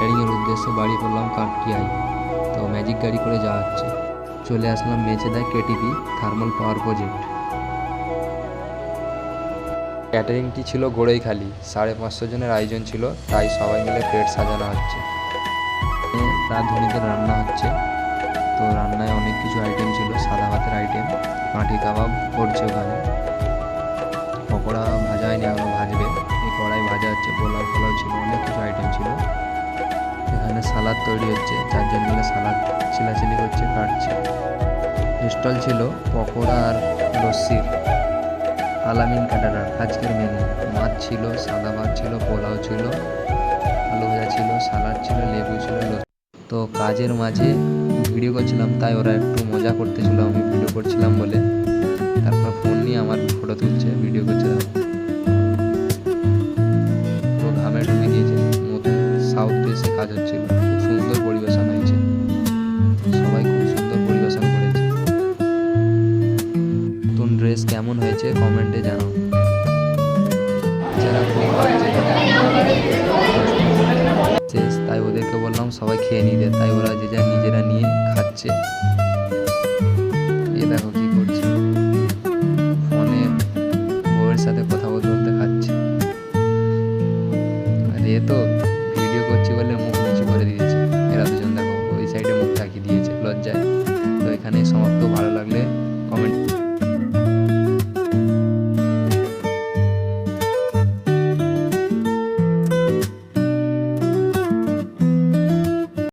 ক্যাটারিংয়ের উদ্দেশ্যে বাড়ি করলাম কাঠকিয়ায় তো ম্যাজিক গাড়ি করে যাওয়া হচ্ছে। চলে আসলাম মেচেদায় কেটিপি থার্মাল পাওয়ার প্রজেক্ট ক্যাটারিংটি ছিল গোড়াইখালি সাড়ে পাঁচশো জনের আয়োজন ছিল, তাই সবাই মিলে প্লেট সাজানো হচ্ছে। এ রাঁধুনিদের রান্না হচ্ছে। তো রান্নায় অনেক কিছু আইটেম ছিল, সাদা ভাতের আইটেম মাটি কাবাব, করছে ওখানে। পকোড়া ভাজা হয়নি এখনও ভাজবে। এই কড়াই ভাজা হচ্ছে পোলাও ফোলাও ছিল, অনেক কিছু আইটেম ছিল। সালাদ তৈরি হচ্ছে চারজন মিলে সালাদ চিলাচিলি করছে, কাটছে। স্টল ছিল পকোড়া আর লস্যির। আলামিন ক্যাটারার আজকের মেনু মাছ ছিল, সাদা ভাত ছিল, পোলাও ছিল, আলু ভাজা ছিল, সালাদ ছিল, লেবু ছিল তো কাজের মাঝে ভিডিও করছিলাম, তাই ওরা একটু মজা করতেছিল, আমি ভিডিও করছিলাম বলে। তারপর ফোন নিয়ে আমার ফটো তুলছে ভিডিও করছে। দেখো। পুরো ঘামে ঢুকে গিয়েছে, নতুন সাউথ দেশে কাজ হচ্ছিল। ড্রেস কেমন হয়েছে? কমেন্টে জানাও। শেষ। তাই ওদেরকে বললাম, সবাই খেয়ে নিতে। তাই ওরা যে যা নিজেরা নিয়ে খাচ্ছে। এ দেখো কি করছে। ফোনে বউয়ের সাথে কথা বলতে বলতে খাচ্ছে। আর এ তো ভিডিও করছি বলে মুখ নিচু করে দিয়েছে। এরা দুজন দেখো, ওই সাইডে মুখ তাকিয়ে দিয়েছে, লজ্জায়। তো এখানেই সমাপ্ত। ভালো লাগলে